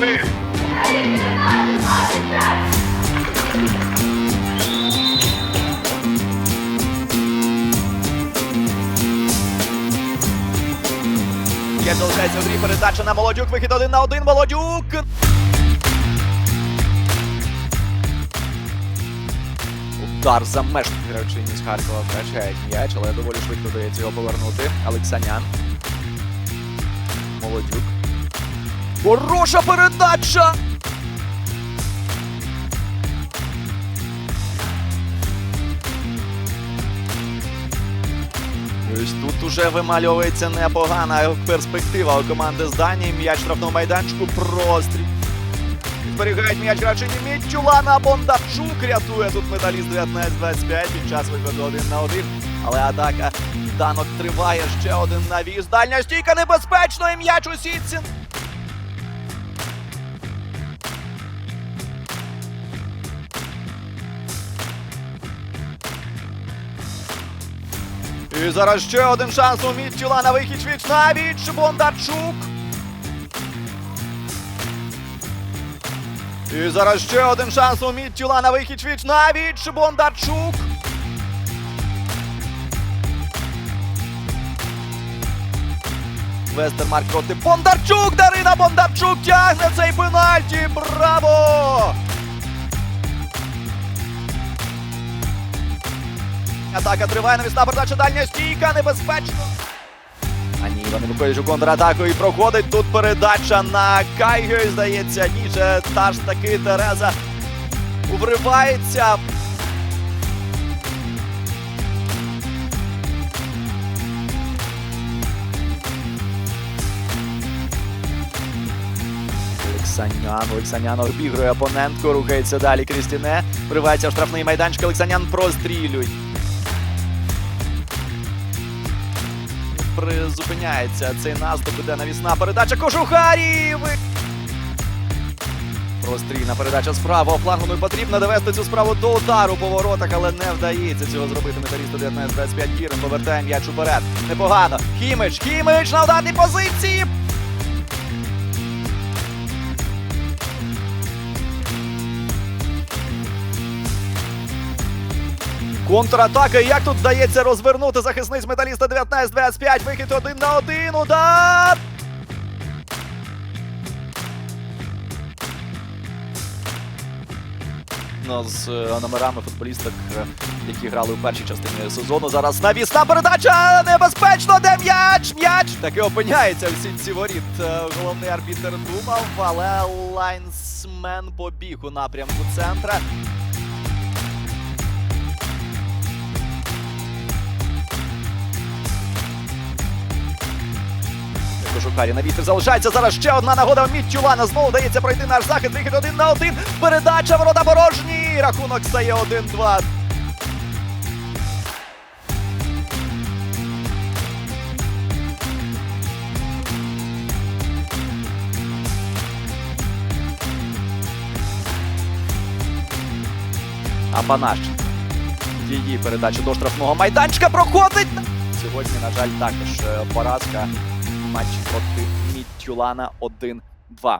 Ми. Є у грі передача на Молодюк. Вихід один на один. Молодюк. Удар за меж. Гравчині з Харкова втрачають м'яч, але доволі швидко вдається його повернути. Олексанян. Молодюк. Хороша передача! Ось тут уже вимальовується непогана перспектива у команди з Данії. М'яч штрафного майданчику. Простріл. Зберігають м'яч гравчині Мітчулана Бондарчук. Рятує тут металіст 19-25 під час виходу один на один. Але атака данок триває. Ще один навіс. Дальня стійка небезпечно і м'яч у сітці. І зараз ще один шанс у Мітчула на вихід віч на. Бондарчук. І зараз ще один шанс у Мітчула на вихід віч на віч. Бондарчук. Вестермарк проти Бондарчук. Дарина Бондарчук тягне цей пенальті. Браво! Атака триває навісна передача дальня стійка, небезпечно. А ні, вони виходять у контратаку і проходить тут передача на Кайгю. Здається, ніже та ж таки Тереза вривається. Олексанян, Олексанян обігрує опонентку, рухається далі Крістіне. Вривається штрафний майданчик. Олексанян прострілює. Призупиняється цей наступ, іде навісна передача Кожухарів. Прострійна передача з правого флангу. Ну і потрібно довести цю справу до удару по воротах, але не вдається цього зробити металісту 19-25 Кірин. Повертає м'яч уперед. Непогано. Хімич, Хімич на ударній позиції. Контратака. Як тут вдається розвернути захисниць металіста 19-25. Вихід один на один. Удар. З е, номерами футболісток, е, які грали у першій частині сезону. Зараз навісна передача! Небезпечно! Де м'яч? М'яч! Таки опиняється в сітці воріт. Е, Головний арбітер думав, але лайнсмен побіг у напрямку центра. Кожухарі на вітер залишається. Зараз ще одна нагода Мітчулана. Знову вдається пройти наш захист. Вихід один на один. Передача ворота порожні. Рахунок стає 1-2. Апанаш. Її передача до штрафного майданчика проходить. Сьогодні, на жаль, також е, поразка в матчі проти Мітюлана 1-2.